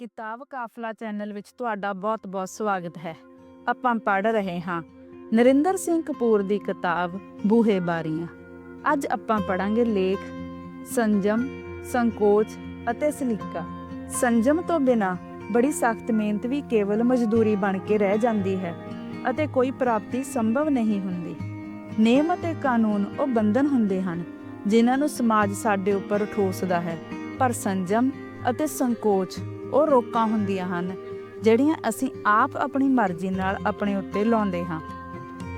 ਕਿਤਾਬ ਕਾਫਲਾ ਚੈਨਲ ਵਿੱਚ ਤੁਹਾਡਾ ਬਹੁਤ-ਬਹੁਤ ਸਵਾਗਤ ਹੈ। ਆਪਾਂ ਪੜ੍ਹ ਰਹੇ ਹਾਂ, ਨਰਿੰਦਰ ਸਿੰਘ ਕਪੂਰ ਦੀ ਕਿਤਾਬ ਬੂਹੇ ਬਾਰੀਆਂ। ਅੱਜ ਆਪਾਂ ਪੜਾਂਗੇ ਲੇਖ, ਸੰਜਮ, ਸੰਕੋਚ ਅਤੇ ਸਲੀਕਾ। ਸੰਜਮ ਤੋਂ ਬਿਨਾ ਬੜੀ ਸਖਤ ਮਿਹਨਤ ਵੀ ਕੇਵਲ ਮਜ਼ਦੂਰੀ ਬਣ ਕੇ ਰਹਿ ਜਾਂਦੀ ਹੈ ਅਤੇ ਕੋਈ ਪ੍ਰਾਪਤੀ ਸੰਭਵ ਨਹੀਂ ਹੁੰਦੀ। ਨੇਮ ਅਤੇ ਕਾਨੂੰਨ ਉਹ ਬੰਧਨ ਹੁੰਦੇ ਹਨ, ਜਿਨ੍ਹਾਂ ਨੂੰ ਸਮਾਜ ਸਾਡੇ ਉੱਪਰ ਠੋਸਦਾ ਹੈ। ਪਰ ਸੰਜਮ ਅਤੇ ਸੰਕੋਚ ਉਹ ਰੋਕਾਂ ਹੁੰਦੀਆਂ ਹਨ, ਜਿਹੜੀਆਂ ਅਸੀਂ ਆਪ ਆਪਣੀ ਮਰਜ਼ੀ ਨਾਲ ਆਪਣੇ ਉੱਤੇ ਲਾਉਂਦੇ ਹਾਂ।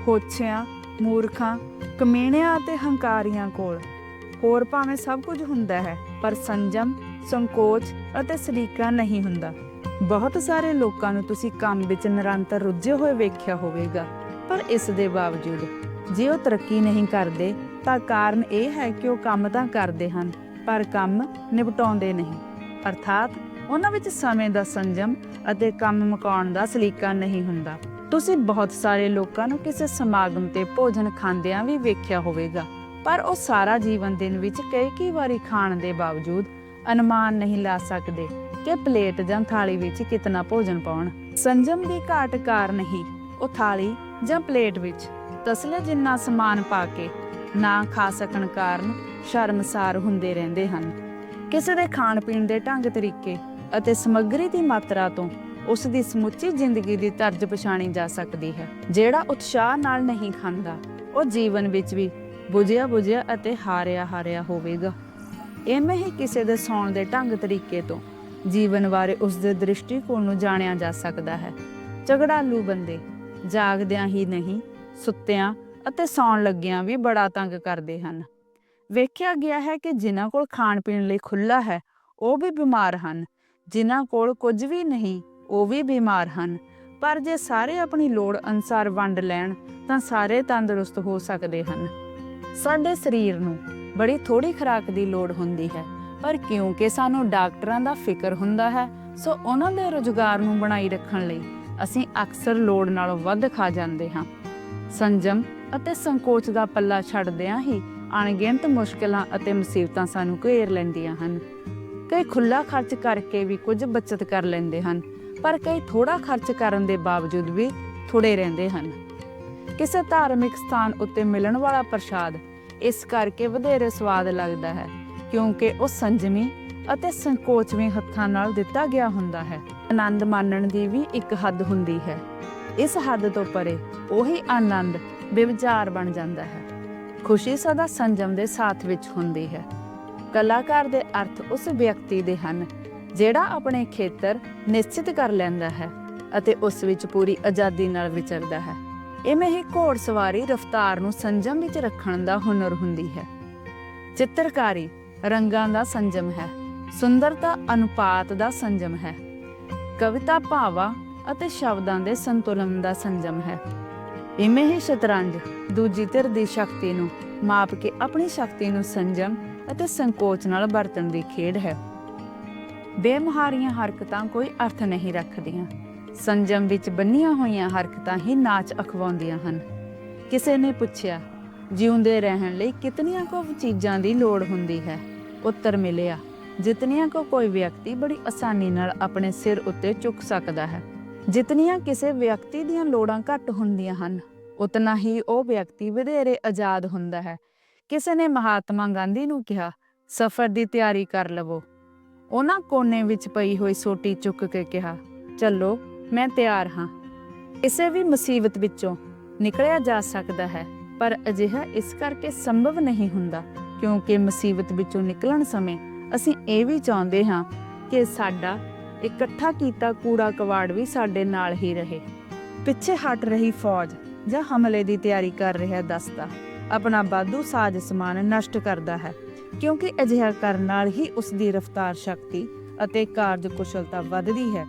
ਹੋਛਿਆਂ, ਮੂਰਖਾਂ, ਕਮੀਣਿਆਂ ਅਤੇ ਹੰਕਾਰੀਆਂ ਕੋਲ ਹੋਰ ਭਾਵੇਂ ਸਭ ਕੁਝ ਹੁੰਦਾ ਹੈ, ਪਰ ਸੰਜਮ, ਸੰਕੋਚ ਅਤੇ ਸਲੀਕਾ ਨਹੀਂ ਹੁੰਦਾ। ਬਹੁਤ ਸਾਰੇ ਲੋਕਾਂ ਨੂੰ ਤੁਸੀਂ ਕੰਮ ਵਿੱਚ ਨਿਰੰਤਰ ਰੁੱਝੇ ਹੋਏ ਵੇਖਿਆ ਹੋਵੇਗਾ, ਪਰ ਇਸ ਦੇ ਬਾਵਜੂਦ ਜੇ ਉਹ ਤਰੱਕੀ ਨਹੀਂ ਕਰਦੇ, ਤਾਂ ਕਾਰਨ ਇਹ ਹੈ ਕਿ ਉਹ ਕੰਮ ਤਾਂ ਕਰਦੇ ਹਨ, ਪਰ ਕੰਮ ਨਿਪਟਾਉਂਦੇ ਨਹੀਂ। ਅਰਥਾਤ ਉਹਨਾਂ ਵਿੱਚ ਸਮੇਂ ਦਾ ਸੰਜਮ ਅਤੇ ਕੰਮ ਮੁਕਾਉਣ ਦਾ ਸਲੀਕਾ ਨਹੀਂ ਹੁੰਦਾ। ਤੁਸੀਂ ਬਹੁਤ ਸਾਰੇ ਲੋਕਾਂ ਨੂੰ ਕਿਸੇ ਸਮਾਗਮ ਤੇ ਭੋਜਨ ਖਾਂਦਿਆਂ ਵੀ ਵੇਖਿਆ ਹੋਵੇਗਾ, ਪਰ ਉਹ ਸਾਰਾ ਜੀਵਨ ਦਿਨ ਵਿੱਚ ਕਈ ਕਈ ਵਾਰੀ ਖਾਣ ਦੇ ਬਾਵਜੂਦ ਅਨੁਮਾਨ ਨਹੀਂ ਲਾ ਸਕਦੇ ਕਿ ਪਲੇਟ ਜਾਂ ਥਾਲੀ ਵਿੱਚ ਕਿਤਨਾ ਭੋਜਨ ਪਾਉਣ। ਸੰਜਮ ਦੀ ਘਾਟ ਕਾਰਨ ਹੀ ਉਹ ਥਾਲੀ ਜਾਂ ਪਲੇਟ ਵਿੱਚ ਤਸਲੇ ਜਿੰਨਾ ਸਮਾਨ ਪਾ ਕੇ ਨਾ ਖਾ ਸਕਣ ਕਾਰਨ ਸ਼ਰਮਸਾਰ ਹੁੰਦੇ ਰਹਿੰਦੇ ਹਨ। ਕਿਸੇ ਦੇ ਖਾਣ ਪੀਣ ਦੇ ਢੰਗ ਤਰੀਕੇ ਅਤੇ ਸਮੱਗਰੀ ਦੀ ਮਾਤਰਾ ਤੋਂ ਉਸ ਦੀ ਸਮੁੱਚੀ ਜ਼ਿੰਦਗੀ ਦੀ ਤਰਜ ਪਛਾਣੀ ਜਾ ਸਕਦੀ ਹੈ। ਜਿਹੜਾ ਉਤਸ਼ਾਹ ਨਾਲ ਨਹੀਂ ਖਾਂਦਾ, ਉਹ ਜੀਵਨ ਵਿੱਚ ਵੀ ਬੁਝਿਆ ਬੁਝਿਆ ਅਤੇ ਹਾਰਿਆ ਹਾਰਿਆ ਹੋਵੇਗਾ। ਐਵੇਂ ਹੀ ਕਿਸੇ ਦੇ ਸੌਣ ਦੇ ਢੰਗ ਤਰੀਕੇ ਤੋਂ ਜੀਵਨ ਬਾਰੇ ਉਸ ਦੇ ਦ੍ਰਿਸ਼ਟੀਕੋਣ ਨੂੰ ਜਾਣਿਆ ਜਾ ਸਕਦਾ ਹੈ। ਝਗੜਾਲੂ ਬੰਦੇ ਜਾਗਦਿਆਂ ਹੀ ਨਹੀਂ, ਸੁੱਤਿਆਂ ਅਤੇ ਸੌਣ ਲੱਗਿਆਂ ਵੀ ਬੜਾ ਤੰਗ ਕਰਦੇ ਹਨ। ਵੇਖਿਆ ਗਿਆ ਹੈ ਕਿ ਜਿਨ੍ਹਾਂ ਕੋਲ ਖਾਣ ਪੀਣ ਲਈ ਖੁੱਲਾ ਹੈ, ਉਹ ਵੀ ਬਿਮਾਰ ਹਨ। ਜਿਨ੍ਹਾਂ ਕੋਲ ਕੁਝ ਵੀ ਨਹੀਂ, ਉਹ ਵੀ ਬਿਮਾਰ ਹਨ। ਪਰ ਜੇ ਸਾਰੇ ਆਪਣੀ ਲੋੜ ਅਨਸਾਰ ਵੰਡ ਲੈਣ, ਤਾਂ ਸਾਰੇ ਤੰਦਰੁਸਤ ਹੋ ਸਕਦੇ ਹਨ। ਸਾਡੇ ਸਰੀਰ ਨੂੰ ਬੜੀ ਥੋੜੀ ਖੁਰਾਕ ਦੀ ਲੋੜ ਹੁੰਦੀ ਹੈ, ਪਰ ਕਿਉਂਕਿ ਸਾਨੂੰ ਡਾਕਟਰਾਂ ਦਾ ਫਿਕਰ ਹੁੰਦਾ ਹੈ, ਸੋ ਉਹਨਾਂ ਦੇ ਰੁਜ਼ਗਾਰ ਨੂੰ ਬਣਾਈ ਰੱਖਣ ਲਈ ਅਸੀਂ ਅਕਸਰ ਲੋੜ ਨਾਲੋਂ ਵੱਧ ਖਾ ਜਾਂਦੇ ਹਾਂ। ਸੰਜਮ ਅਤੇ ਸੰਕੋਚ ਦਾ ਪੱਲਾ ਛੱਡਦਿਆਂ ਹੀ ਅਣਗਿਣਤ ਮੁਸ਼ਕਲਾਂ ਅਤੇ ਮੁਸੀਬਤਾਂ ਸਾਨੂੰ ਘੇਰ ਲੈਂਦੀਆਂ ਹਨ। ਕਈ ਖੁੱਲਾ ਖਰਚ ਕਰਕੇ ਵੀ ਕੁਝ ਬਚਤ ਕਰ ਲੈਂਦੇ ਹਨ, ਪਰ ਕਈ ਥੋੜਾ ਖਰਚ ਕਰਨ ਦੇ ਬਾਵਜੂਦ ਵੀ ਥੋੜੇ ਰਹਿੰਦੇ ਹਨ। ਕਿਸੇ ਧਾਰਮਿਕ ਸਥਾਨ ਉੱਤੇ ਮਿਲਣ ਵਾਲਾ ਪ੍ਰਸ਼ਾਦ ਇਸ ਕਰਕੇ ਵਧੇਰੇ ਸਵਾਦ ਲੱਗਦਾ ਹੈ, ਕਿਉਂਕਿ ਉਹ ਸੰਜਮੀ ਅਤੇ ਸੰਕੋਚਵੇਂ ਹੱਥਾਂ ਨਾਲ ਦਿੱਤਾ ਗਿਆ ਹੁੰਦਾ ਹੈ। ਆਨੰਦ ਮਾਣਨ ਦੀ ਵੀ ਇੱਕ ਹੱਦ ਹੁੰਦੀ ਹੈ। ਇਸ ਹੱਦ ਤੋਂ ਪਰੇ ਉਹੀ ਆਨੰਦ ਬੇਵਿਚਾਰ ਬਣ ਜਾਂਦਾ ਹੈ। ਖੁਸ਼ੀ ਸਦਾ ਸੰਜਮ ਦੇ ਸਾਥ ਵਿੱਚ ਹੁੰਦੀ ਹੈ। ਕਲਾਕਾਰ ਦੇ ਅਰਥ ਉਸ ਵਿਅਕਤੀ ਦੇ ਹਨ, ਜਿਹੜਾ ਆਪਣੇ ਖੇਤਰ ਨਿਸ਼ਚਿਤ ਕਰ ਲੈਂਦਾ ਹੈ ਅਤੇ ਉਸ ਵਿੱਚ ਪੂਰੀ ਆਜ਼ਾਦੀ ਨਾਲ ਵਿਚਰਦਾ ਹੈ। ਇਵੇਂ ਹੀ ਘੋੜਸਵਾਰੀ ਰਫ਼ਤਾਰ ਨੂੰ ਸੰਜਮ ਵਿੱਚ ਰੱਖਣ ਦਾ ਹੁਨਰ ਹੁੰਦੀ ਹੈ। ਚਿੱਤਰਕਾਰੀ ਰੰਗਾਂ ਦਾ ਸੰਜਮ ਹੈ, ਸੁੰਦਰਤਾ ਅਨੁਪਾਤ ਦਾ ਸੰਜਮ ਹੈ, ਕਵਿਤਾ ਭਾਵਾਂ ਅਤੇ ਸ਼ਬਦਾਂ ਦੇ ਸੰਤੁਲਨ ਦਾ ਸੰਜਮ ਹੈ। ਇਵੇਂ ਹੀ ਸ਼ਤਰੰਜ ਦੂਜੀ ਧਿਰ ਦੀ ਸ਼ਕਤੀ ਨੂੰ ਮਾਪ ਕੇ ਆਪਣੀ ਸ਼ਕਤੀ ਨੂੰ ਸੰਜਮ ਅਤੇ ਸੰਕੋਚ ਨਾਲ ਵਰਤਣ ਦੀ ਖੇਡ ਹੈ। ਬੇਮਹਾਰੀਆਂ ਹਰਕਤਾਂ ਕੋਈ ਅਰਥ ਨਹੀਂ ਰੱਖਦੀਆਂ। ਸੰਜਮ ਵਿੱਚ ਬੰਨੀਆਂ ਹੋਈਆਂ ਹਰਕਤਾਂ ਹੀ ਨਾਚ ਅਖਵਾਉਂਦੀਆਂ ਹਨ। ਕਿਸੇ ਨੇ ਪੁੱਛਿਆ, ਜਿਉਂਦੇ ਰਹਿਣ ਲਈ ਕਿਤਨੀਆਂ ਕੋ ਚੀਜ਼ਾਂ ਦੀ ਲੋੜ ਹੁੰਦੀ ਹੈ? ਉੱਤਰ ਮਿਲਿਆ, ਜਿਤਨੀਆਂ ਕੋ ਕੋਈ ਵਿਅਕਤੀ ਬੜੀ ਆਸਾਨੀ ਨਾਲ ਆਪਣੇ ਸਿਰ ਉੱਤੇ ਚੁੱਕ ਸਕਦਾ ਹੈ। ਜਿਤਨੀਆਂ ਕਿਸੇ ਵਿਅਕਤੀ ਦੀਆਂ ਲੋੜਾਂ ਘੱਟ ਹੁੰਦੀਆਂ ਹਨ, ਉਤਨਾ ਹੀ ਉਹ ਵਿਅਕਤੀ ਵਧੇਰੇ ਆਜ਼ਾਦ ਹੁੰਦਾ ਹੈ ਕਿਸੇ ਨੇ ਮਹਾਤਮਾ ਗਾਂਧੀ ਨੂੰ ਕਿਹਾ, ਸਫ਼ਰ ਦੀ ਤਿਆਰੀ ਕਰ ਲਵੋ। ਉਹਨਾਂ ਕੋਨੇ ਵਿੱਚ ਪਈ ਹੋਈ ਸੋਟੀ ਚੁੱਕ ਕੇ ਕਿਹਾ, ਚੱਲੋ, ਮੈਂ ਤਿਆਰ ਹਾਂ। ਕਿਸੇ ਵੀ ਮੁਸੀਬਤ ਵਿੱਚੋਂ ਨਿਕਲਿਆ ਜਾ ਸਕਦਾ ਹੈ, ਪਰ ਅਜਿਹਾ ਇਸ ਕਰਕੇ ਸੰਭਵ ਨਹੀਂ ਹੁੰਦਾ, ਕਿਉਂਕਿ ਮੁਸੀਬਤ ਵਿੱਚੋਂ ਨਿਕਲਣ ਸਮੇਂ ਅਸੀਂ ਇਹ ਵੀ ਚਾਹੁੰਦੇ ਹਾਂ ਕਿ ਸਾਡਾ ਇਕੱਠਾ ਕੀਤਾ ਕੂੜਾ ਕਵਾੜ ਵੀ ਸਾਡੇ ਨਾਲ ਹੀ ਰਹੇ। ਪਿੱਛੇ ਹਟ ਰਹੀ ਫੌਜ ਜਾਂ ਹਮਲੇ ਦੀ ਤਿਆਰੀ ਕਰ ਰਿਹਾ ਦਸਤਾ। ਆਪਣਾ ਬਾਦੂ ਸਾਜ ਸਮਾਨ ਨਸ਼ਟ ਕਰਦਾ ਹੈ, ਕਿਉਂਕਿ ਅਜਿਹਾ ਕਰਨ ਨਾਲ ਹੀ ਉਸ ਦੀ ਰਫ਼ਤਾਰ ਸ਼ਕਤੀ ਅਤੇ ਕਾਰਜਕੁਸ਼ਲਤਾ ਵੱਧਦੀ ਹੈ।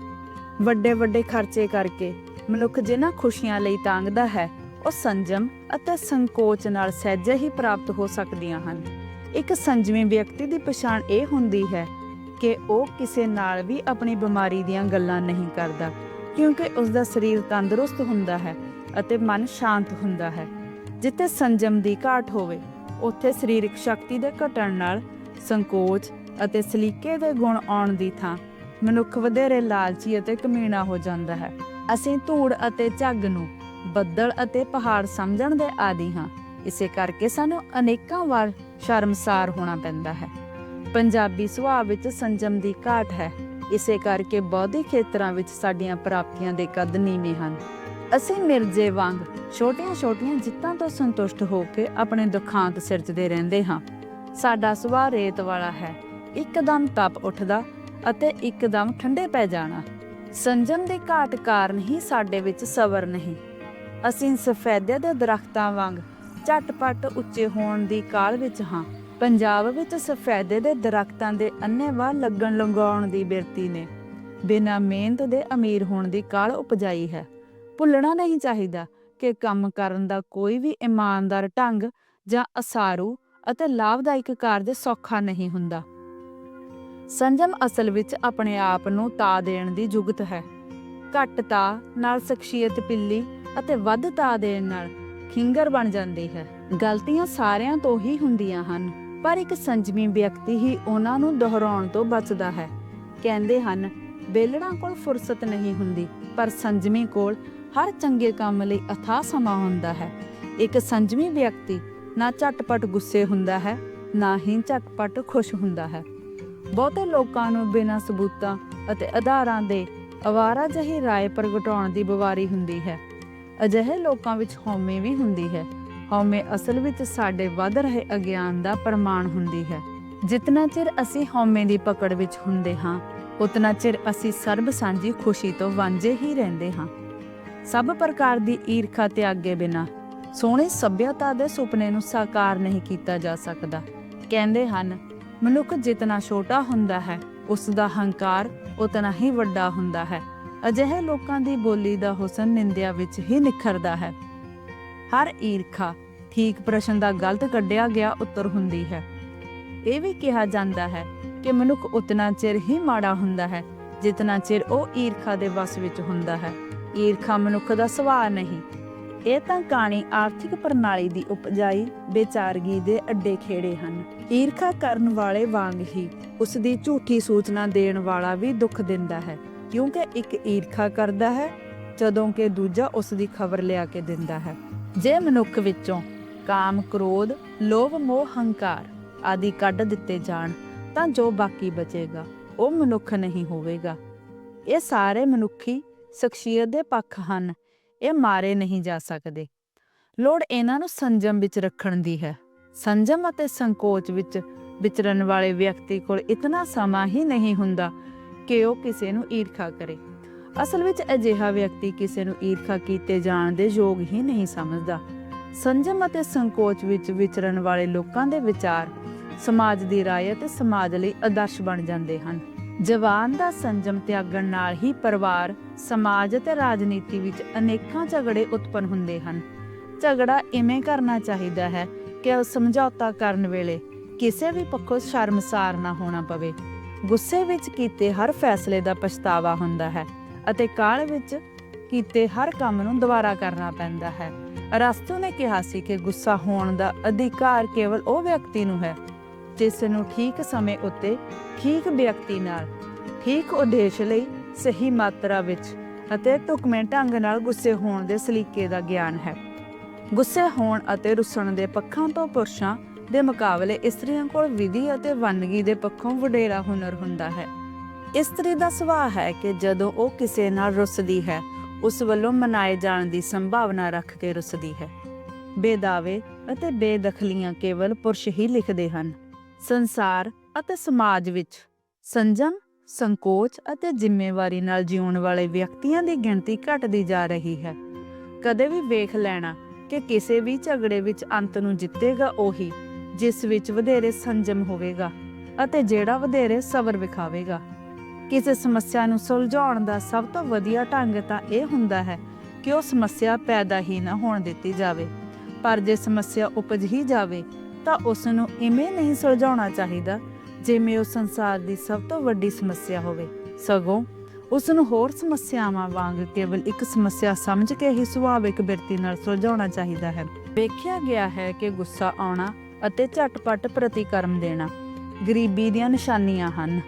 ਵੱਡੇ ਵੱਡੇ ਖਰਚੇ ਕਰਕੇ ਮਨੁੱਖ ਜਿਨ੍ਹਾਂ ਖੁਸ਼ੀਆਂ ਲਈ ਤਾਂਗਦਾ ਹੈ, ਉਹ ਸੰਜਮ ਅਤੇ ਸੰਕੋਚ ਨਾਲ ਸਹਿਜੇ ਹੀ ਪ੍ਰਾਪਤ ਹੋ ਸਕਦੀਆਂ ਹਨ। ਇੱਕ ਸੰਜਮੀ ਵਿਅਕਤੀ ਦੀ ਪਛਾਣ ਇਹ ਹੁੰਦੀ ਹੈ ਕਿ ਉਹ ਕਿਸੇ ਨਾਲ ਵੀ ਆਪਣੀ ਬਿਮਾਰੀ ਦੀਆਂ ਗੱਲਾਂ ਨਹੀਂ ਕਰਦਾ, ਕਿਉਂਕਿ ਉਸ ਦਾ ਸਰੀਰ ਤੰਦਰੁਸਤ ਹੁੰਦਾ ਹੈ ਅਤੇ ਮਨ ਸ਼ਾਂਤ ਹੁੰਦਾ ਹੈ। ਜਿੱਥੇ ਸੰਜਮ ਦੀ ਘਾਟ ਹੋਵੇ, ਉੱਥੇ ਸਰੀਰਕ ਸ਼ਕਤੀ ਦੇ ਘਟਣ ਨਾਲ ਸੰਕੋਚ ਅਤੇ ਸਲੀਕੇ ਦੇ ਗੁਣ ਆਉਣ ਦੀ ਥਾਂ ਮਨੁੱਖ ਵਧੇਰੇ ਲਾਲਚੀ ਅਤੇ ਕਮੀਣਾ ਹੋ ਜਾਂਦਾ ਹੈ। ਅਸੀਂ ਧੂੜ ਅਤੇ ਝੱਗ ਨੂੰ ਬੱਦਲ ਅਤੇ ਪਹਾੜ ਸਮਝਣ ਦੇ ਆਦੀ ਹਾਂ। ਇਸੇ ਕਰਕੇ ਸਾਨੂੰ ਅਨੇਕਾਂ ਵਾਰ ਸ਼ਰਮਸਾਰ ਹੋਣਾ ਪੈਂਦਾ ਹੈ। ਪੰਜਾਬੀ ਸੁਭਾਅ ਵਿੱਚ ਸੰਜਮ ਦੀ ਘਾਟ ਹੈ। ਇਸੇ ਕਰਕੇ ਬੌਧਿਕ ਖੇਤਰਾਂ ਵਿੱਚ ਸਾਡੀਆਂ ਪ੍ਰਾਪਤੀਆਂ ਦੇ ਕਦ ਨੀਵੇਂ ਹਨ। ਅਸੀਂ ਮਿਰਜੇ ਵਾਂਗ ਛੋਟੀਆਂ-ਛੋਟੀਆਂ ਜਿੱਤਾਂ ਤੋਂ ਸੰਤੁਸ਼ਟ ਹੋ ਕੇ ਆਪਣੇ ਦੁਖਾਂਤ ਸਿਰਜਦੇ ਰਹਿੰਦੇ ਹਾਂ। ਸਾਡਾ ਸੁਭਾਅ ਰੇਤ ਵਾਲਾ ਹੈ। ਇੱਕਦਮ ਤਪ ਉੱਠਦਾ ਅਤੇ ਇੱਕਦਮ ਠੰਡੇ ਪੈ ਜਾਣਾ। ਸੰਜਮ ਦੀ ਘਾਟ ਕਾਰਨ ਹੀ ਸਾਡੇ ਵਿੱਚ ਸਬਰ ਨਹੀਂ। ਅਸੀਂ ਸਫੈਦੇ ਦੇ ਦਰਖਤਾਂ ਵਾਂਗ ਝਟਪਟ ਉੱਚੇ ਹੋਣ ਦੀ ਕਾਲ ਵਿੱਚ ਹਾਂ। ਪੰਜਾਬ ਵਿੱਚ ਸਫੈਦੇ ਦੇ ਦਰਖਤਾਂ ਦੇ ਅੰਨੇਵਾਹ ਲੱਗਣ ਲੰਗਾਉਣ ਦੀ ਬਿਰਤੀ ਨੇ। ਬਿਨਾਂ ਮਿਹਨਤ ਦੇ ਅਮੀਰ ਹੋਣ ਦੀ ਕਾਲ ਉਪਜਾਈ ਹੈ। ਭੁੱਲਣਾ ਨਹੀਂ ਚਾਹੀਦਾ ਕਿ ਕੰਮ ਕਰਨ ਦਾ ਕੋਈ ਵੀ ਇਮਾਨਦਾਰ ਢੰਗ ਜਾਂ ਅਸਾਰੂ ਅਤੇ ਲਾਭਦਾਇਕ ਕਾਰਜ ਸੌਖਾ ਨਹੀਂ ਹੁੰਦਾ। ਸੰਜਮ ਅਸਲ ਵਿੱਚ ਆਪਣੇ ਆਪ ਨੂੰ ਤਾ ਦੇਣ ਦੀ ਜੁਗਤ ਹੈ। ਘੱਟ ਤਾ ਨਾਲ ਸ਼ਖਸੀਅਤ ਪਿੱਲੀ ਅਤੇ ਵੱਧ ਤਾ ਦੇਣ ਨਾਲ ਖਿੰਗਰ ਬਣ ਜਾਂਦੀ ਹੈ। ਗਲਤੀਆਂ ਸਾਰਿਆਂ ਤੋਂ ਹੀ ਹੁੰਦੀਆਂ ਹਨ, ਪਰ ਇੱਕ ਸੰਜਮੀ ਵਿਅਕਤੀ ਹੀ ਉਹਨਾਂ ਨੂੰ ਦੁਹਰਾਉਣ ਤੋਂ ਬਚਦਾ ਹੈ। ਕਹਿੰਦੇ ਹਨ, ਬੇਲੜਾਂ ਕੋਲ ਫੁਰਸਤ ਨਹੀਂ ਹੁੰਦੀ, ਪਰ ਸੰਜਮੀ ਕੋਲ ਹਰ ਚੰਗੇ ਕੰਮ ਲਈ ਅਥਾਹ ਸਮਾਂ ਹੁੰਦਾ ਹੈ। ਇੱਕ ਸੰਜਮੀ ਵਿਅਕਤੀ ਨਾ ਝਟਪਟ ਗੁੱਸੇ ਹੁੰਦਾ ਹੈ, ਨਾ ਹੀ ਝਟਪਟ ਖੁਸ਼ ਹੁੰਦਾ ਹੈ। ਬਹੁਤੇ ਲੋਕਾਂ ਨੂੰ ਬਿਨਾਂ ਸਬੂਤਾਂ ਅਤੇ ਆਧਾਰਾਂ ਦੇ ਅਵਾਰਾ ਜਿਹੀ ਰਾਏ ਪ੍ਰਗਟਾਉਣ ਦੀ ਬਿਵਾਰੀ ਹੁੰਦੀ ਹੈ। ਅਜਿਹੇ ਲੋਕਾਂ ਵਿੱਚ ਹਉਮੈ ਵੀ ਹੁੰਦੀ ਹੈ। ਹਉਮੈ ਅਸਲ ਵਿੱਚ ਸਾਡੇ ਵੱਧ ਰਹੇ ਅਗਿਆਨ ਦਾ ਪ੍ਰਮਾਣ ਹੁੰਦੀ ਹੈ। ਜਿਤਨਾ ਚਿਰ ਅਸੀਂ ਹਉਮੈ ਦੀ ਪਕੜ ਵਿੱਚ ਹੁੰਦੇ ਹਾਂ, ਉਤਨਾ ਚਿਰ ਅਸੀਂ ਸਰਬ ਸਾਂਝੀ ਖੁਸ਼ੀ ਤੋਂ ਵਾਂਝੇ ਹੀ ਰਹਿੰਦੇ ਹਾਂ। ਸਭ ਪ੍ਰਕਾਰ ਦੀ ਈਰਖਾ ਤੇ ਅੱਗੇ ਬਿਨਾ। ਸੋਹਣੀ ਸੱਭਿਅਤਾ ਦੇ ਸੁਪਨੇ ਨੂੰ ਸਾਕਾਰ ਨਹੀਂ ਕੀਤਾ ਜਾ ਸਕਦਾ। ਕਹਿੰਦੇ ਹਨ, ਮਨੁੱਖ ਜਿਤਨਾ ਛੋਟਾ ਹੁੰਦਾ ਹੈ, ਉਸ ਦਾ ਹੰਕਾਰ ਉਤਨਾ ਹੀ ਵੱਡਾ ਹੁੰਦਾ ਹੈ। ਅਜਿਹੇ ਲੋਕਾਂ ਦੀ ਬੋਲੀ ਦਾ ਹੁਸਨ ਨਿੰਦਿਆ ਵਿੱਚ ਹੀ ਨਿਖਰਦਾ ਹੈ। ਹਰ ਈਰਖਾ ਠੀਕ ਪ੍ਰਸ਼ਨ ਦਾ ਗਲਤ ਕੱਢਿਆ ਗਿਆ ਉੱਤਰ ਹੁੰਦੀ ਹੈ। ਇਹ ਵੀ ਕਿਹਾ ਜਾਂਦਾ ਹੈ ਕਿ ਮਨੁੱਖ ਉਤਨਾ ਚਿਰ ਹੀ ਮਾੜਾ ਹੁੰਦਾ ਹੈ, ਜਿਤਨਾ ਚਿਰ ਉਹ ਈਰਖਾ ਦੇ ਵਸ ਵਿੱਚ ਹੁੰਦਾ ਹੈ। ਈਰਖਾ ਮਨੁੱਖ ਦਾ ਸੁਭਾਅ ਨਹੀਂ। ਇਹ ਤਾਂ ਕਹਾਣੀ ਆਰਥਿਕ ਪ੍ਰਣਾਲੀ ਦੀ ਉਪਜਾਈ ਬੇਚਾਰਗੀ ਦੇ ਅੱਡੇ ਖੇੜੇ ਹਨ। ਈਰਖਾ ਕਰਨ ਵਾਲੇ ਵਾਂਗ ਹੀ ਉਸ ਦੀ ਝੂਠੀ ਸੂਚਨਾ ਦੇਣ ਵਾਲਾ ਵੀ ਦੁੱਖ ਦਿੰਦਾ ਹੈ। ਕਿਉਂਕਿ ਇੱਕ ਈਰਖਾ ਕਰਦਾ ਹੈ, ਜਦੋਂ ਕਿ ਦੂਜਾ ਉਸ ਦੀ ਖਬਰ ਲਿਆ ਕੇ ਦਿੰਦਾ ਹੈ। ਜੇ ਮਨੁੱਖ ਵਿੱਚੋਂ ਕਾਮ, ਕ੍ਰੋਧ, ਲੋਭ, ਮੋਹ, ਹੰਕਾਰ ਆਦਿ ਕੱਢ ਦਿੱਤੇ ਜਾਣ, ਤਾਂ ਜੋ ਬਾਕੀ ਬਚੇਗਾ, ਉਹ ਮਨੁੱਖ ਨਹੀਂ ਹੋਵੇਗਾ। ਇਹ ਸਾਰੇ ਮਨੁੱਖੀ ਸ਼ਖਸੀਅਤ ਦੇ ਪੱਖ ਹਨ। ਇਹ ਮਾਰੇ ਨਹੀਂ ਜਾ ਸਕਦੇ। ਲੋੜ ਇਹਨਾਂ ਨੂੰ ਸੰਜਮ ਵਿੱਚ ਰੱਖਣ ਦੀ ਹੈ। ਸੰਜਮ ਅਤੇ ਸੰਕੋਚ ਵਿੱਚ ਵਿਚਰਨ ਵਾਲੇ ਵਿਅਕਤੀ ਕੋਲ ਇਤਨਾ ਸਮਾਂ ਹੀ ਨਹੀਂ ਹੁੰਦਾ ਕਿ ਉਹ ਕਿਸੇ ਨੂੰ ਈਰਖਾ ਕਰੇ। ਅਸਲ ਵਿੱਚ ਅਜਿਹਾ ਵਿਅਕਤੀ ਕਿਸੇ ਨੂੰ ਈਰਖਾ ਕੀਤੇ ਜਾਣ ਦੇ ਯੋਗ ਹੀ ਨਹੀਂ ਸਮਝਦਾ। ਸੰਜਮ ਅਤੇ ਸੰਕੋਚ ਵਿੱਚ ਵਿਚਰਨ ਵਾਲੇ ਲੋਕਾਂ ਦੇ ਵਿਚਾਰ ਸਮਾਜ ਦੀ ਰਾਏ ਅਤੇ ਸਮਾਜ ਲਈ ਆਦਰਸ਼ ਬਣ ਜਾਂਦੇ ਹਨ। ਜਵਾਨ ਦਾ ਸੰਜਮ ਤਿਆਗਣ ਨਾਲ ਹੀ ਪਰਿਵਾਰ, ਸਮਾਜ ਅਤੇ ਰਾਜਨੀਤੀ ਵਿੱਚ ਅਨੇਕਾਂ ਝਗੜੇ ਉਤਪੰਨ ਹੁੰਦੇ ਹਨ। ਝਗੜਾ ਇਵੇਂ ਕਰਨਾ ਚਾਹੀਦਾ ਹੈ ਕਿ ਸਮਝੌਤਾ ਕਰਨ ਵੇਲੇ ਕਿਸੇ ਵੀ ਪੱਖੋਂ ਸ਼ਰਮਸਾਰ ਨਾ ਹੋਣਾ ਪਵੇ। ਗੁੱਸੇ ਵਿੱਚ ਕੀਤੇ ਹਰ ਫੈਸਲੇ ਦਾ ਪਛਤਾਵਾ ਹੁੰਦਾ ਹੈ ਅਤੇ ਕਾਲ ਵਿੱਚ ਕੀਤੇ ਹਰ ਕੰਮ ਨੂੰ ਦੁਬਾਰਾ ਕਰਨਾ ਪੈਂਦਾ ਹੈ। ਅਰਸਤੂ ਨੇ ਕਿਹਾ ਸੀ ਕਿ ਗੁੱਸਾ ਹੋਣ ਦਾ ਅਧਿਕਾਰ ਕੇਵਲ ਉਹ ਵਿਅਕਤੀ ਨੂੰ ਹੈ ਜਿਸ ਨੂੰ ਠੀਕ ਸਮੇਂ ਉੱਤੇ ਠੀਕ ਵਿਅਕਤੀ ਨਾਲ ਠੀਕ ਉਦੇਸ਼ ਲਈ ਸਹੀ ਮਾਤਰਾ ਵਿੱਚ ਅਤੇ ਢੁਕਵੇਂ ਢੰਗ ਨਾਲ ਗੁੱਸੇ ਹੋਣ ਦੇ ਸਲੀਕੇ ਦਾ ਗਿਆਨ ਹੈ। ਗੁੱਸੇ ਹੋਣ ਅਤੇ ਰੁੱਸਣ ਦੇ ਪੱਖਾਂ ਤੋਂ ਪੁਰਸ਼ਾਂ ਦੇ ਮੁਕਾਬਲੇ ਇਸਤਰੀਆਂ ਕੋਲ ਵਿਧੀ ਅਤੇ ਵੰਨਗੀ ਦੇ ਪੱਖੋਂ ਵਡੇਰਾ ਹੁਨਰ ਹੁੰਦਾ ਹੈ। ਇਸਤਰੀ ਦਾ ਸੁਭਾਅ ਹੈ ਕਿ ਜਦੋਂ ਉਹ ਕਿਸੇ ਨਾਲ ਰੁੱਸਦੀ ਹੈ, ਉਸ ਵੱਲੋਂ ਮਨਾਏ ਜਾਣ ਦੀ ਸੰਭਾਵਨਾ ਰੱਖ ਕੇ ਰੁੱਸਦੀ ਹੈ। ਬੇਦਾਵੇ ਅਤੇ ਬੇਦਖਲੀਆਂ ਕੇਵਲ ਪੁਰਸ਼ ਹੀ ਲਿਖਦੇ ਹਨ। ਸੰਸਾਰ ਅਤੇ ਸਮਾਜ ਵਿੱਚ ਸੰਜਮ, ਸੰਕੋਚ ਅਤੇ ਜ਼ਿੰਮੇਵਾਰੀ ਨਾਲ ਜਿਉਣ ਵਾਲੇ ਵਿਅਕਤੀਆਂ ਦੀ ਗਿਣਤੀ ਘਟਦੀ ਜਾ ਰਹੀ ਹੈ। ਕਦੇ ਵੀ ਵੇਖ ਲੈਣਾ ਕਿ ਕਿਸੇ ਵੀ ਝਗੜੇ ਵਿੱਚ ਅੰਤ ਨੂੰ ਜਿੱਤੇਗਾ ਉਹੀ, ਜਿਸ ਵਿੱਚ ਵਧੇਰੇ ਸੰਜਮ ਹੋਵੇਗਾ ਅਤੇ ਜਿਹੜਾ ਵਧੇਰੇ ਸਬਰ ਵਿਖਾਵੇਗਾ। ਕਿਸੇ ਸਮੱਸਿਆ ਨੂੰ ਸੁਲਝਾਉਣ ਦਾ ਸਭ ਤੋਂ ਵਧੀਆ ਢੰਗ ਤਾਂ ਇਹ ਹੁੰਦਾ ਹੈ ਕਿ ਉਹ ਸਮੱਸਿਆ ਪੈਦਾ ਹੀ ਨਾ ਹੋਣ ਦਿੱਤੀ ਜਾਵੇ, ਪਰ ਜੇ ਸਮੱਸਿਆ ਉਪਜ ਹੀ ਜਾਵੇ ਤਾਂ ਉਸ ਨੂੰ ਇਵੇਂ ਨਹੀਂ ਸੁਲਝਾਉਣਾ ਚਾਹੀਦਾ ਜਿਵੇਂ ਉਹ ਸੰਸਾਰ ਦੀ ਸਭ ਤੋਂ ਵੱਡੀ ਸਮੱਸਿਆ ਹੋਵੇ। ਸਗੋਂ ਉਸ ਨੂੰ ਹੋਰ ਸਮੱਸਿਆਵਾਂ ਵਾਂਗ ਕੇਵਲ ਇੱਕ ਸਮੱਸਿਆ ਸਮਝ ਕੇ ਹੀ ਸੁਭਾਵਿਕ ਬਿਰਤੀ ਨਾਲ ਸੁਲਝਾਉਣਾ ਚਾਹੀਦਾ ਹੈ। ਵੇਖਿਆ ਗਿਆ ਹੈ ਕਿ ਗੁੱਸਾ ਆਉਣਾ ਅਤੇ ਝਟਪਟ ਪ੍ਰਤੀਕਰਮ ਦੇਣਾ ਗਰੀਬੀ ਦੀਆਂ ਨਿਸ਼ਾਨੀਆਂ ਹਨ,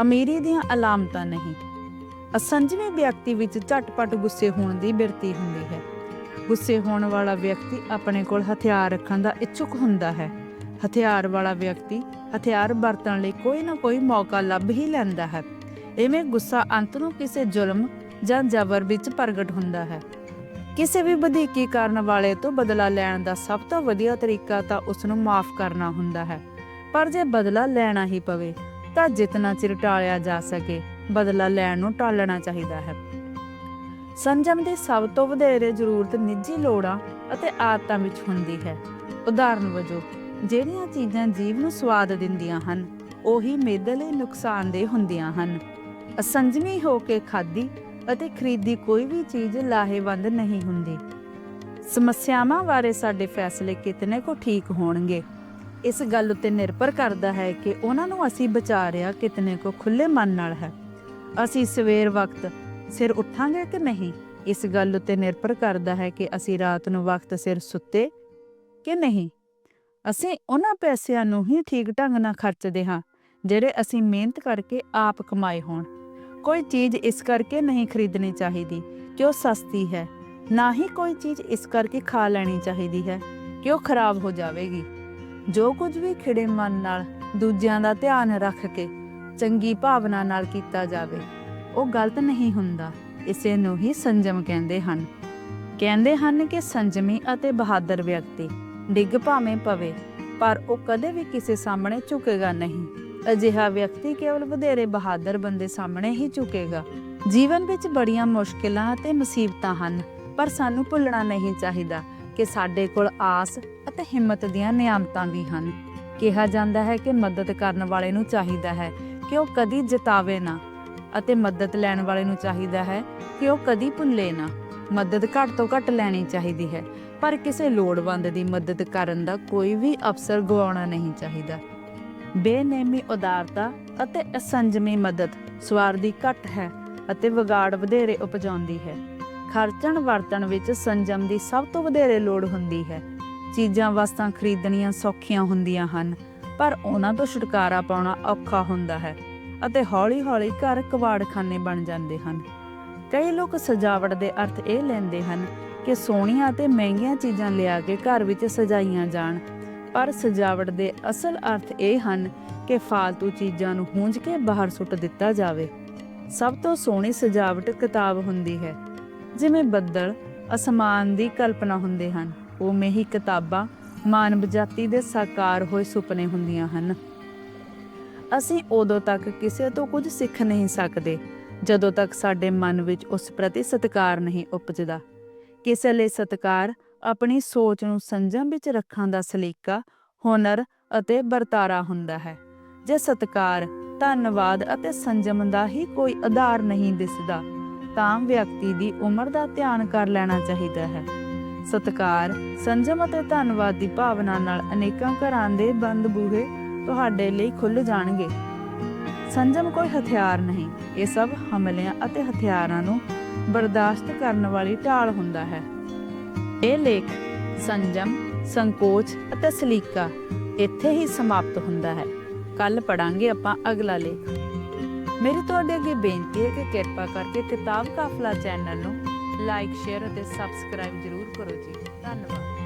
ਅਮੀਰੀ ਦੀਆਂ ਅਲਾਮਤਾਂ ਨਹੀਂ। ਅਸੰਜਵੇਂ ਵਿਅਕਤੀ ਵਿੱਚ ਝਟਪਟ ਗੁੱਸੇ ਹੋਣ ਦੀ ਬਿਰਤੀ ਹੁੰਦੀ ਹੈ। ਗੁੱਸੇ ਹੋਣ ਵਾਲਾ ਵਿਅਕਤੀ ਆਪਣੇ ਕੋਲ ਹਥਿਆਰ ਰੱਖਣ ਦਾ ਇੱਛੁਕ ਹੁੰਦਾ ਹੈ। ਹਥਿਆਰ ਵਾਲਾ ਵਿਅਕਤੀ ਹਥਿਆਰ ਵਰਤਣ ਲਈ ਕੋਈ ਨਾ ਕੋਈ ਮੌਕਾ ਲੱਭ ਹੀ ਲੈਂਦਾ ਹੈ। ਇਵੇਂ ਗੁੱਸਾ ਅੰਤ ਨੂੰ ਕਿਸੇ ਜ਼ੁਲਮ ਜਾਂ ਜ਼ਬਰ ਵਿੱਚ ਪ੍ਰਗਟ ਹੁੰਦਾ ਹੈ। ਕਿਸੇ ਵੀ ਵਧੀਕੀ ਕਰਨ ਵਾਲੇ ਤੋਂ ਬਦਲਾ ਲੈਣ ਦਾ ਸਭ ਤੋਂ ਵਧੀਆ ਤਰੀਕਾ ਤਾਂ ਉਸ ਨੂੰ ਮਾਫ ਕਰਨਾ ਹੁੰਦਾ ਹੈ। ਪਰ ਜੇ ਬਦਲਾ ਲੈਣਾ ਹੀ ਪਵੇ, ਤਾਂ ਜਿੰਨਾ ਚਿਰ ਟਾਲਿਆ ਜਾ ਸਕੇ, ਬਦਲਾ ਲੈਣ ਨੂੰ ਟਾਲਣਾ ਚਾਹੀਦਾ ਹੈ। ਸੰਜਮ ਦੀ ਸਭ ਤੋਂ ਵਧੇਰੇ ਜ਼ਰੂਰਤ ਨਿੱਜੀ ਲੋੜਾਂ ਅਤੇ ਆਦਤਾਂ ਵਿੱਚ ਹੁੰਦੀ ਹੈ। ਉਦਾਹਰਨ ਵਜੋਂ ਜਿਹੜੀਆਂ ਚੀਜ਼ਾਂ ਜੀਵ ਨੂੰ ਸਵਾਦ ਦਿੰਦੀਆਂ ਹਨ, ਉਹੀ ਮੇਦੇ ਲਈ ਨੁਕਸਾਨਦੇਹ ਹੁੰਦੀਆਂ ਹਨ। ਅਸੰਜਮੀ ਹੋ ਕੇ ਖਾਦੀ ਅਤੇ ਖਰੀਦੀ ਕੋਈ ਵੀ ਚੀਜ਼ ਲਾਹੇਵੰਦ ਨਹੀਂ ਹੁੰਦੀ। ਸਮੱਸਿਆਵਾਂ ਬਾਰੇ ਸਾਡੇ ਫੈਸਲੇ ਕਿਤਨੇ ਕੋ ਠੀਕ ਹੋਣਗੇ? ਇਸ ਗੱਲ ਉੱਤੇ ਨਿਰਭਰ ਕਰਦਾ ਹੈ ਕਿ ਉਹਨਾਂ ਨੂੰ ਅਸੀਂ ਬਚਾ ਰਿਆ ਕਿਤਨੇ ਕੋ ਖੁੱਲੇ ਮਨ ਨਾਲ ਹੈ। ਅਸੀਂ ਸਵੇਰ ਵਕਤ ਸਿਰ ਉੱਠਾਂਗੇ ਕਿ ਨਹੀਂ? ਇਸ ਗੱਲ ਉੱਤੇ ਨਿਰਭਰ ਕਰਦਾ ਹੈ ਕਿ ਅਸੀਂ ਰਾਤ ਨੂੰ ਵਕਤ ਸਿਰ ਸੁੱਤੇ ਕਿ ਨਹੀਂ? ਅਸੀਂ ਉਹਨਾਂ ਪੈਸਿਆਂ ਨੂੰ ਹੀ ਠੀਕ ਢੰਗ ਨਾਲ ਖਰਚਦੇ ਹਾਂ, ਜਿਹੜੇ ਅਸੀਂ ਮਿਹਨਤ ਕਰਕੇ ਆਪ ਕਮਾਏ ਹੋਣ। ਕੋਈ ਚੀਜ਼ ਇਸ ਕਰਕੇ ਨਹੀਂ ਖਰੀਦਣੀ ਚਾਹੀਦੀ ਕਿ ਉਹ ਸਸਤੀ ਹੈ, ਨਾ ਹੀ ਕੋਈ ਚੀਜ਼ ਇਸ ਕਰਕੇ ਖਾ ਲੈਣੀ ਚਾਹੀਦੀ ਹੈ ਕਿ ਉਹ ਖਰਾਬ ਹੋ ਜਾਵੇਗੀ। ਜੋ ਕੁਝ ਵੀ ਖਿੜੇ ਮਨ ਨਾਲ ਦੂਜਿਆਂ ਦਾ ਧਿਆਨ ਰੱਖ ਕੇ ਚੰਗੀ ਭਾਵਨਾ ਨਾਲ ਕੀਤਾ ਜਾਵੇ, ਉਹ ਗਲਤ ਨਹੀਂ ਹੁੰਦਾ, ਇਸੇ ਨੂੰ ਹੀ ਸੰਜਮ ਕਹਿੰਦੇ ਹਨ। ਕਹਿੰਦੇ ਹਨ ਕਿ ਸੰਜਮੀ ਅਤੇ ਬਹਾਦਰ ਵਿਅਕਤੀ ਡਿੱਗ ਭਾਵੇਂ ਪਵੇ, ਪਰ ਉਹ ਕਦੇ ਵੀ ਕਿਸੇ ਸਾਹਮਣੇ ਝੁਕੇਗਾ ਨਹੀਂ। ਅਜਿਹਾ ਵਿਅਕਤੀ ਕੇਵਲ ਵਧੇਰੇ ਬਹਾਦਰ ਬੰਦੇ ਸਾਹਮਣੇ ਹੀ ਝੁਕੇਗਾ। ਜੀਵਨ ਵਿੱਚ ਬੜੀਆਂ ਮੁਸ਼ਕਿਲਾਂ ਅਤੇ ਮੁਸੀਬਤਾਂ ਹਨ, ਪਰ ਸਾਨੂੰ ਭੁੱਲਣਾ ਨਹੀਂ ਚਾਹੀਦਾ ਕਿ ਸਾਡੇ ਕੋਲ ਆਸ ਅਤੇ ਹਿੰਮਤ ਦੀਆਂ ਨਿਆਮਤਾਂ ਵੀ ਹਨ। ਕਿਹਾ ਜਾਂਦਾ ਹੈ ਕਿ ਮਦਦ ਕਰਨ ਵਾਲੇ ਨੂੰ ਚਾਹੀਦਾ ਹੈ ਕਿ ਉਹ ਕਦੀ ਜਿਤਾਵੇ ਨਾ ਅਤੇ ਮਦਦ ਲੈਣ ਵਾਲੇ ਨੂੰ ਚਾਹੀਦਾ ਹੈ ਕਿ ਉਹ ਕਦੀ ਭੁੱਲੇ ਨਾ। ਮਦਦ ਘੱਟ ਤੋਂ ਘੱਟ ਲੈਣੀ ਚਾਹੀਦੀ ਹੈ। ਪਰ ਕਿਸੇ ਲੋੜਵੰਦ ਦੀ ਮਦਦ ਕਰਨ ਦਾ ਕੋਈ ਵੀ ਅਵਸਰ ਗਵਾਉਣਾ ਨਹੀਂ ਚਾਹੀਦਾ। ਬੇਨੇਮੀ ਉਦਾਰਤਾ ਅਤੇ ਅਸੰਜਮੀ ਮਦਦ ਸਵਾਰਦੀ ਘੱਟ ਹੈ ਅਤੇ ਵਿਗਾੜ ਵਧੇਰੇ ਉਪਜਾਉਂਦੀ ਹੈ। ਖਰਚਣ ਵਰਤਣ ਵਿੱਚ ਸੰਜਮ ਦੀ ਸਭ ਤੋਂ ਵਧੇਰੇ ਲੋੜ ਹੁੰਦੀ ਹੈ। ਚੀਜ਼ਾਂ ਵਸਤਾਂ ਖਰੀਦਣੀਆਂ ਸੌਖੀਆਂ ਹੁੰਦੀਆਂ ਹਨ, ਪਰ ਉਹਨਾਂ ਤੋਂ ਛੁਟਕਾਰਾ ਪਾਉਣਾ ਔਖਾ ਹੁੰਦਾ ਹੈ ਅਤੇ ਹੌਲੀ-ਹੌਲੀ ਘਰ ਕਵਾੜਖਾਨੇ ਬਣ ਜਾਂਦੇ ਹਨ। ਕਈ ਲੋਕ ਸਜਾਵਟ ਦੇ ਅਰਥ ਇਹ ਲੈਂਦੇ ਹਨ ਕਿ ਸੋਹਣੀਆਂ ਅਤੇ ਮਹਿੰਗੀਆਂ ਚੀਜ਼ਾਂ ਲਿਆ ਕੇ ਘਰ ਵਿੱਚ ਸਜਾਈਆਂ ਜਾਣ। ਪਰ ਸਜਾਵਟ ਦੇ ਅਸਲ ਅਰਥ ਇਹ ਹਨ ਕਿ ਫਾਲਤੂ ਚੀਜ਼ਾਂ ਨੂੰ ਹੂੰਝ ਕੇ ਬਾਹਰ ਸੁੱਟ ਦਿੱਤਾ ਜਾਵੇ। ਸਭ ਤੋਂ ਸੋਹਣੀ ਸਜਾਵਟ ਕਿਤਾਬ ਹੁੰਦੀ ਹੈ। ਜਿਵੇਂ ਬੱਦਲ ਅਸਮਾਨ ਦੀ ਕਲਪਨਾ ਹੁੰਦੇ ਹਨ, ਉਵੇਂ ਹੀ ਕਿਤਾਬਾਂ ਮਾਨਵ ਜਾਤੀ ਦੇ ਸਾਕਾਰ ਹੋਏ ਸੁਪਨੇ ਹੁੰਦੀਆਂ ਹਨ। ਅਸੀਂ ਉਦੋਂ ਤੱਕ ਕਿਸੇ ਤੋਂ ਕੁਝ ਸਿੱਖ ਨਹੀਂ ਸਕਦੇ। ਜਦੋਂ ਤੱਕ ਸਾਡੇ ਮਨ ਵਿੱਚ ਉਸ ਪ੍ਰਤੀ ਸਤਿਕਾਰ ਨਹੀਂ ਉਪਜਦਾ। ਕਿਸੇ ਲਈ ਸਤਿਕਾਰ ਆਪਣੀ ਸੋਚ ਨੂੰ ਸੰਜਮ ਵਿੱਚ ਰੱਖਣ ਦਾ ਸਲੀਕਾ, ਹੁਨਰ ਅਤੇ ਵਰਤਾਰਾ ਹੁੰਦਾ ਹੈ। ਜੇ ਸਤਿਕਾਰ ਧੰਨਵਾਦ ਅਤੇ ਸੰਜਮ ਦਾ ਹੀ ਕੋਈ ਆਧਾਰ ਨਹੀਂ ਦਿਸਦਾ, ਤਾਂ ਵਿਅਕਤੀ ਦੀ ਉਮਰ ਦਾ ਧਿਆਨ ਕਰ ਲੈਣਾ ਚਾਹੀਦਾ ਹੈ। ਸਤਿਕਾਰ, ਸੰਜਮ ਅਤੇ ਧੰਨਵਾਦ ਦੀ ਭਾਵਨਾ ਨਾਲ ਅਨੇਕਾਂ ਘਰਾਂ ਦੇ ਬੰਦ ਬੂਹੇ ਤੁਹਾਡੇ ਲਈ ਖੁੱਲ ਜਾਣਗੇ। ਸੰਜਮ ਕੋਈ ਹਥਿਆਰ ਨਹੀਂ। ਇਹ ਸਭ ਹਮਲਿਆਂ ਅਤੇ ਹਥਿਆਰਾਂ ਨੂੰ ਬਰਦਾਸ਼ਤ ਕਰਨ ਵਾਲੀ ਢਾਲ ਹੁੰਦਾ ਹੈ। ਇਹ ਲੇਖ ਸੰਜਮ, ਸੰਕੋਚ ਅਤੇ ਸਲੀਕਾ ਇੱਥੇ ਹੀ ਸਮਾਪਤ ਹੁੰਦਾ ਹੈ। ਕੱਲ ਪੜਾਂਗੇ ਆਪਾਂ ਅਗਲਾ ਲੇਖ। ਮੇਰੀ ਤੁਹਾਡੇ ਅੱਗੇ ਬੇਨਤੀ ਹੈ ਕਿ ਕਿਰਪਾ ਕਰਕੇ ਕਿਤਾਬ ਕਾਫਲਾ ਚੈਨਲ ਨੂੰ ਲਾਈਕ, ਸ਼ੇਅਰ ਅਤੇ ਸਬਸਕ੍ਰਾਈਬ ਜ਼ਰੂਰ ਕਰੋ ਜੀ। ਧੰਨਵਾਦ।